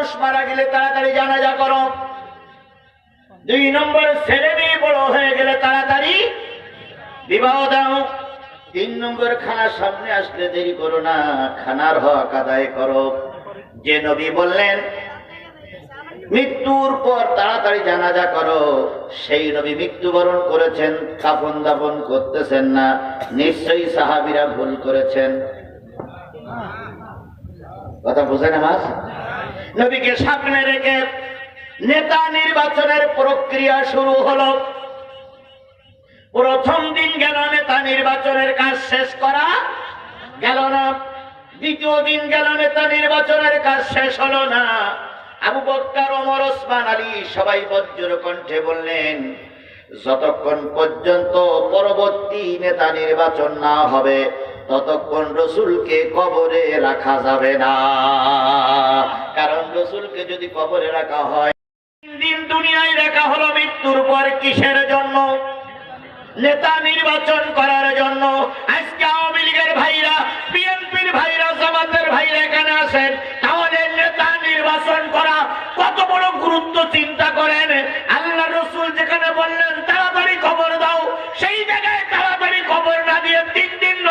মানুষ মারা গেলে তাড়াতাড়ি জানাজা করো। দুই নম্বর ছেলে মেয়ে বড় হয়ে গেলে তাড়াতাড়ি বিবাহ দাও। তিন নম্বর খানার সামনে আসলে দেরি করো না, খানার হক আদায় করো। যে নবী বললেন, মৃত্যুর পর তাড়াতাড়ি জানাজা করো। সেই নবী মৃত্যুবরণ করেছেন, কাফন দাপন করতেছেন না, নিশ্চয়ই সাহাবিরা ভুল করেছেন। কথা বুঝেন আমার নবীকে সামনে রেখে নেতা নির্বাচনের প্রক্রিয়া শুরু হলো। প্রথম দিন গেল নেতা নির্বাচনের কাজ শেষ করা, গেল না। দ্বিতীয় দিন গেল নেতা নির্বাচনের কাজ শেষ হলো না। আবু বক্কার, ওমর, ওসমান, আলী সবাই বজ্র কণ্ঠে বললেন, যতক্ষণ পর্যন্ত পরবর্তী নেতা নির্বাচন না হবে ততক্ষণ রসুলকে কবরে রাখা যাবে না। কারণ রসুলকে যদি কবরে রাখা হয় দিন দুনিয়ায় রাখা হলো মৃত্যুর পর কিসের জন্য? নেতা নির্বাচন করার জন্য। আজকে আওয়ামী লীগের ভাইরা, বিএনপির ভাইরা, জামাতের ভাইরা এখানে আছেন। তাহলে নেতা নির্বাচন করা কত বড় গুরুত্ব চিন্তা করেন?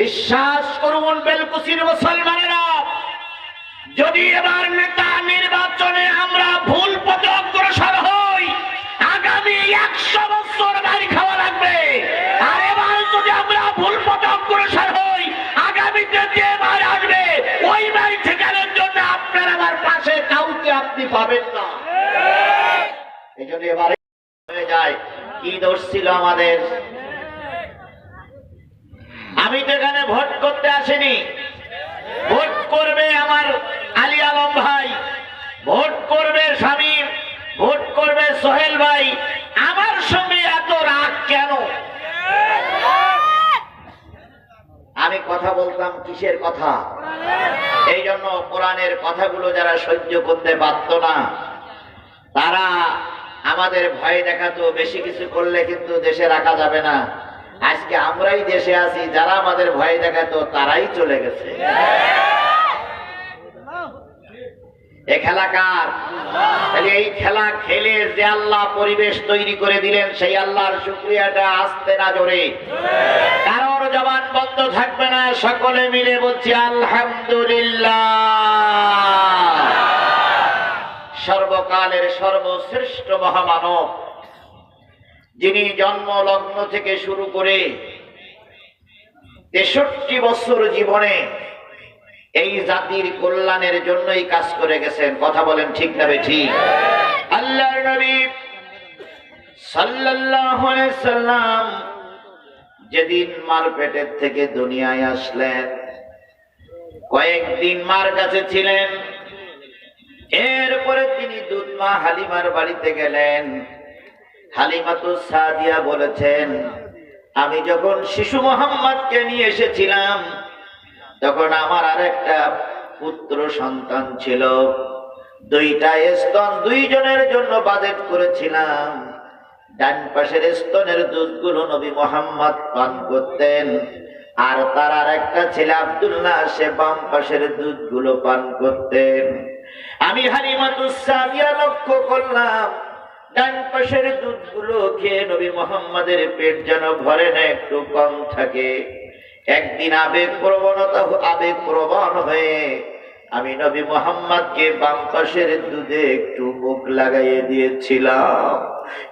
বিশ্বাস করুন বেলকুসির মুসলমানেরা। যদি এবার নেতা নির্বাচনে আমরা ভুল পথে অগ্রসর হই, আগামী একশো বছর বাড়ি খাওয়া লাগবে। আর এবার যদি আমরা ভুল পথে অগ্রসর হই, আগামীতে যে বার আসবে, ওই বাড়ি ঠিকানোর জন্য আপনার আমার পাশে কাউকে আপনি পাবেন না। এই জন্য এবারে হয়ে যায়। কি দোষ ছিল আমাদের? আমি তো এখানে ভোট করতে আসিনি। ভোট করবে আমার আলী আলম ভাই। ভোট করবে স্বামী ভোট করবে সোহেল ভাই। আমার সঙ্গে এত রাগ কেন? আমি কথা বলতাম কিসের কথা? এই জন্য কোরআনের কথাগুলো যারা সহ্য করতে পারত না, তারা আমাদের ভয় দেখাতো, বেশি কিছু করলে কিন্তু দেশে রাখা যাবে না। আজকে আমরাই দেশে আছি, যারা আমাদের ভয় দেখাতো তারাই চলে গেছে। এ তাহলে এই খেলা খেলে যে আল্লাহ পরিবেশ তৈরি করে দিলেন, সেই আল্লাহর শুক্রিয়াটা আসতে না জোরে। কারোর জবান বন্ধ থাকবে না, সকলে মিলে বলছি আলহামদুলিল্লাহ। সর্বকালের সর্বশ্রেষ্ঠ মহামানব। যিনি জন্ম লগ্ন থেকে শুরু করে তেষট্টি বছর জীবনে এই জাতির কল্যাণের জন্যই কাজ করে গেছেন। কথা বলেন ঠিক না ঠিক আল্লাহর নবী সাল্লাম যেদিন মার পেটের থেকে দুনিয়ায় আসলেন, কয়েকদিন মার কাছে ছিলেন। এরপরে তিনি দুধমা হালিমার বাড়িতে গেলেন। হালিমাতু সাদিয়া বলেছেন, আমি যখন শিশু মোহাম্মদকে নিয়ে এসেছিলাম, তখন আমার আর একটা পুত্র সন্তান ছিল। দুইটা স্তন দুইজনের জন্য বাজেট করেছিলাম। ডান পাশের স্তনের দুধগুলো নবী মোহাম্মদ পান করতেন, আর তার আর একটা ছেলে আব্দুল্লাহ, সে বাম পাশের দুধগুলো পান করতেন। আমি হালিমাতুসাদিয়া লক্ষ্য করলাম ডান পাশের দুধগুলো খেয়ে নবী মোহাম্মদের পেট যেন ভরে না একটু কম থাকে। একদিন আবেগ প্রবণতা আবেগ প্রবণ হয়ে আমি নবী মোহাম্মদকে বাম পাশের দুধে একটু মুখ লাগাইয়ে দিয়েছিলাম।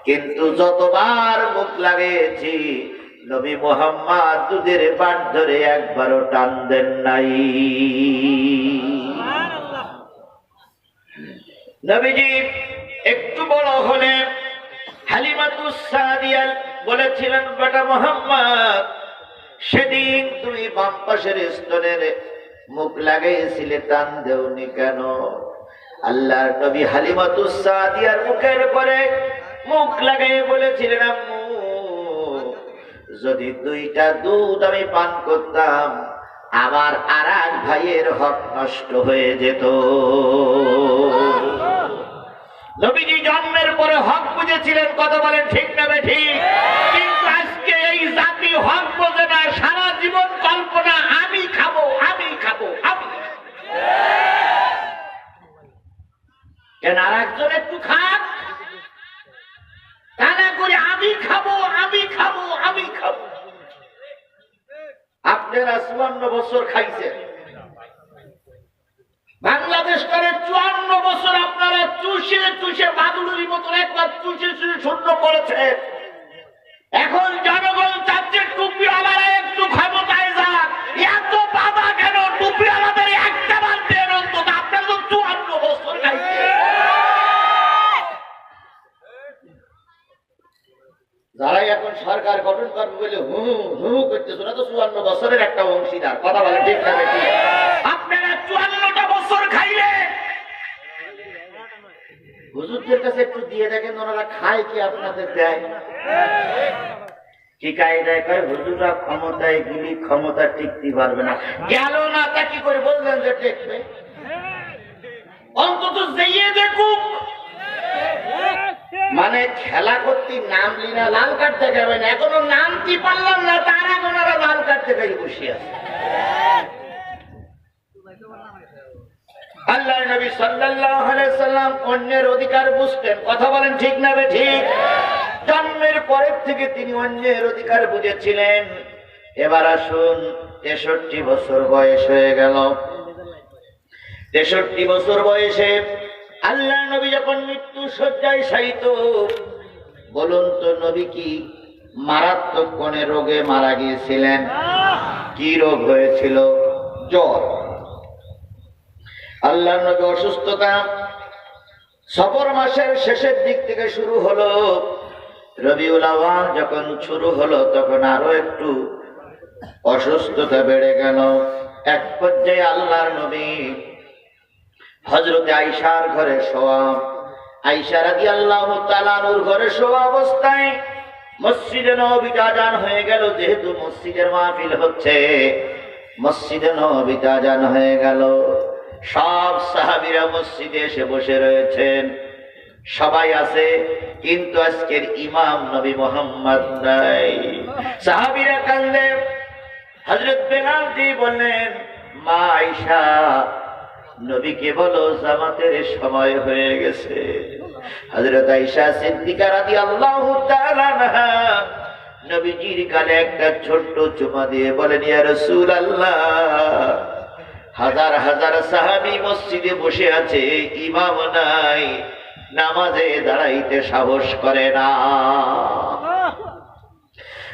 কিন্তু যতবার মুখ লাগিয়েছি নবী মোহাম্মদ দুধের বাট ধরে একবারও টান দেন নাই। নবীজি একটু বড় হলে হালিমাতুসাদিয়াল বলেছিলেন, বেটা মোহাম্মদ, সেদিন তুমি বাম পাশের স্তনের মুখ লাগাইছিলে, টান দেওনি কেন? আল্লাহর নবী হালিমাতুস সাদিয়ার মুখের পরে মুখ লাগাই বলেছিলেন, আম্মু, যদি দুইটা দুধ আমি পান করতাম, আমার আর ভাইয়ের হক নষ্ট হয়ে যেত। নবীজি জন্মের পরে হক বুঝেছিলেন, কথা বলেন ঠিক না বে ঠিক? কিন্তু আজকে এই জাতি হক বোঝে না, সারা জীবন কল্পনা, আমি খাব আমি খাব, আমি কেন আর একজন একটু খাক? তা না করে আমি খাব আমি খাব আমি খাব। আপনারা চুয়ান্ন বছর খাইছেন। বাংলাদেশ করে চুয়ান্ন বছর আপনারা চুষে চুষে একবার চুষে চুষে শূন্য করেছেন এখন জনগণ চাচ্ছে একটু ক্ষমতায় এত বাধা কেন? একটা বাদ দেন অন্তত। আপনারা তো চুয়ান্ন বছর যারাই এখন সরকার গঠন করবে বলে হু হু করতেছে না তো চুয়ান্ন বছরের একটা অংশীদার। কথা বলে ঠিক না বেশি দেখেন ওনারা খায় কি আপনাদের দেয়? কি কায়দায় কয়, হুজুরা ক্ষমতায় ক্ষমতা টিকতে পারবে না। গেল না, তা কি করে বললেন যে অন্তত যেয়ে দেখুক। মানে খেলা করতে নামলি না লাল কার্ড দেখাবেন এখনও নামতে পারলাম না, তার ওনারা লাল কাটতে দেখাই বসে আছে আল্লাহ নবী সাল্লাম অন্যের অধিকার বুঝতেন। কথা বলেন ঠিক না ঠিক? জন্মের পরের থেকে তিনি অন্যের অধিকার বুঝেছিলেন। এবার আসুন, তেষট্টি বছর বয়স হয়ে গেল। তেষট্টি বছর বয়সে আল্লাহ নবী যখন মৃত্যু শয্যায় শায়িত, বলুন তো নবী কি মারাত্মক কোনে রোগে মারা গিয়েছিলেন? কি রোগ হয়েছিল? জ্বর। আল্লাহ নবী অসুস্থতা সফর মাসের শেষের দিক থেকে শুরু হলো। রবিউল আওয়াল যখন শুরু হলো, তখন আরও একটু অসুস্থতা বেড়ে গেল। এক পর্যায়ে আল্লাহর নবী হজরতে আইসার ঘরে শোয়া। আইসা রাজি আল্লাহ তালানুর ঘরে শোয়া অবস্থায় মসজিদে নবীটা আজান হয়ে গেল। যেহেতু মসজিদের মাহফিল হচ্ছে, মসজিদে নবীটা আজান হয়ে গেল। সব সাহাবিরা মসজিদে এসে বসে রয়েছেন। সবাই আছে, কিন্তু আজকের ইমাম নবী মোহাম্মদ নাই। সাহাবিরা কান্দে হজরত বেলালজি বললেন, মা আইসা নবীকে বলো জামাতের সময় হয়ে গেছে। হজরত আইসা সিদ্দিকা রাদি আল্লাহ নবীজির গালে একটা ছোট্ট চুমা দিয়ে বলেন, ইয়া রসুল আল্লাহ হাজার হাজার সাহাবি মসজিদে বসে আছে, ইমাম নাই, নামাজে দাঁড়াইতে সাহস করে না।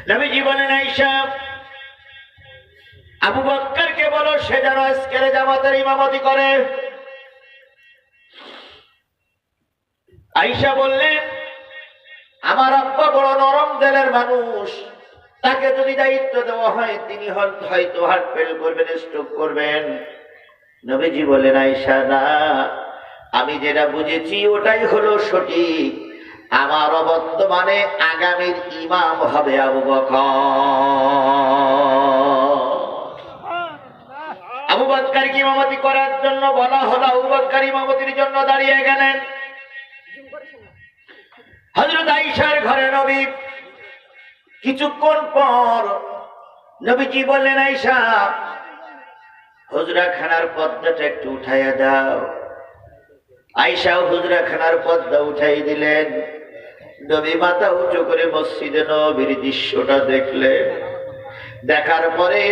নবীজি বলেন আইসা আবু বক্করকে বলো, সে যেন আজকের জামাতের ইমামতি করে। আইসা বললেন, আমার আব্বা বড় নরম দেলের মানুষ। তাকে যদি দায়িত্ব দেওয়া হয়, তিনি হয়তো হার্ট ফেল করবেন স্ট্রোক করবেন। নবীজি বলেন আইসা না, আমি যেটা বুঝেছি, ওটাই হলো সঠিক। আমার বর্তমানে আগামীর ইমাম হবে আবু বকর। আবু বক্কর ইমামতি করার জন্য বলা হলো, আবু ইমামতির জন্য দাঁড়িয়ে গেলেন। হযরত আয়েশার ঘরে নবী কিছুক্ষণ পর নবীজি বললেন, আয়েশা হুজরা খানার পর্দাটা একটু উঠাইয়া দাও। আয়েশা হুজরা খানার পর্দা উঠাই দিলেন। নবী মাথা উঁচু করে মসজিদে নবীর দৃশ্যটা দেখলেন। দেখার পরে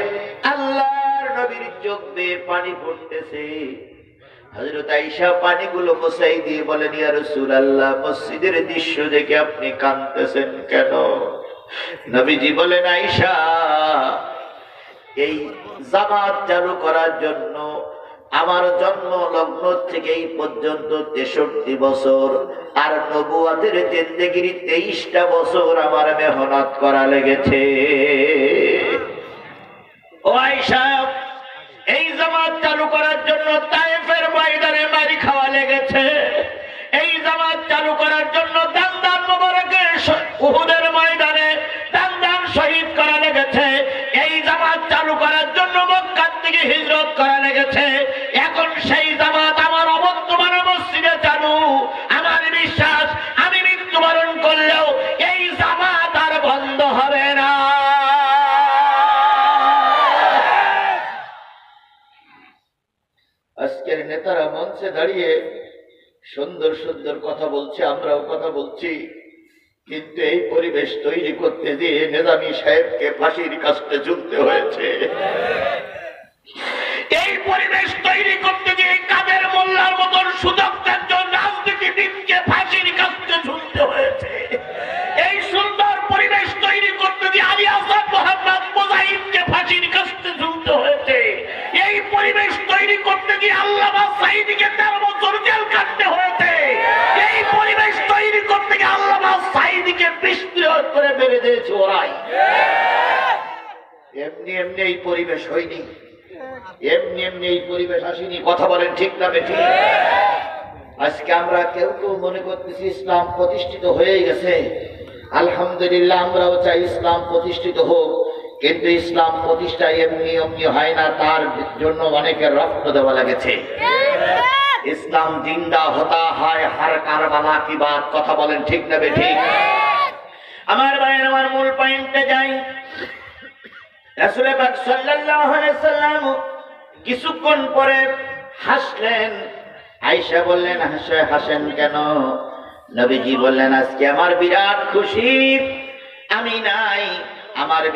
আল্লাহর নবীর চোখ দিয়ে পানি পড়তেছে। হযরত আয়েশা পানিগুলো মোসাই দিয়ে বলেন, ইয়া রাসূলুল্লাহ, মসজিদের দৃশ্য দেখে আপনি কাঁদতেছেন কেন? নবীজি বলেন, আয়েশা, এই জামাত চালু করার জন্য আমার জন্ম লগ্ন থেকে এই পর্যন্ত তেষট্টি বছর আর নবুয়াদের জিন্দগির তেইশটা বছর আমার মেহনত করা লেগেছে। ও আয়েশা, এই জামাত চালু করার জন্য তাইফের ময়দানে মারি খাওয়ালে লেগেছে। এই জামাত চালু করার জন্য দান দান মোবারকে শ- উহুদের করা এখন সেই জামাত আমার অবর্তমানে মসজিদে চালু। আমার বিশ্বাস, আমি মৃত্যুবরণ করলেও এই জামাত আর বন্ধ হবে না। আজকের নেতারা মঞ্চে দাঁড়িয়ে সুন্দর সুন্দর কথা বলছে, আমরাও কথা বলছি। কিন্তু এই পরিবেশ তৈরি করতে দিয়ে নেদামি সাহেবকে ফাঁসির কাছতে ঝুলতে হয়েছে। এই পরিবেশ তৈরি করতে গিয়ে কাদের মোল্লার মতন সুযোগের জন্য রাজনীতিবিদকে ফাঁসির কাছতে ঝুলতে হয়েছে? এই সুন্দর পরিবেশ তৈরি করতে গিয়ে আলী আসাদ মোহাম্মদ ফাঁসির কাছতে ঝুলতে হয়েছে। এই পরিবেশ তৈরি করতে গিয়ে আল্লামা সাইদিকে তেরো বছর জেল কাটতে হয়েছে। এই পরিবেশ তৈরি করতে গিয়ে আল্লামা সাইদিকে করে মেরে দিয়েছে ওরাই। এমনি এমনি এই পরিবেশ হয়নি। এমনি এমনি এই পরিবেশ আসেনি কথা বলেন ঠিক না বেঠিক আজকে আমরা কেউ কেউ মনে করতেছি ইসলাম প্রতিষ্ঠিত হয়ে গেছে। আলহামদুলিল্লাহ আমরাও চাই ইসলাম প্রতিষ্ঠিত হোক কিন্তু ইসলাম প্রতিষ্ঠা এমনি এমনি হয় না তার জন্য অনেকের রক্ত দেওয়া লেগেছে। ইসলাম জিন্দা হতা হয় হার কারবালা কি বাত কথা বলেন ঠিক না বেঠিক আমার ভাইয়ের আমার মূল পয়েন্টে যাই। রাসূল পাক সাল্লাম কিছুক্ষণ পরে হাসলেন। আয়েশা বললেন, হাসে, হাসেন কেন? নবীজি বললেন, আজকে আমার বিরাট খুশি। আমি নাই, আমার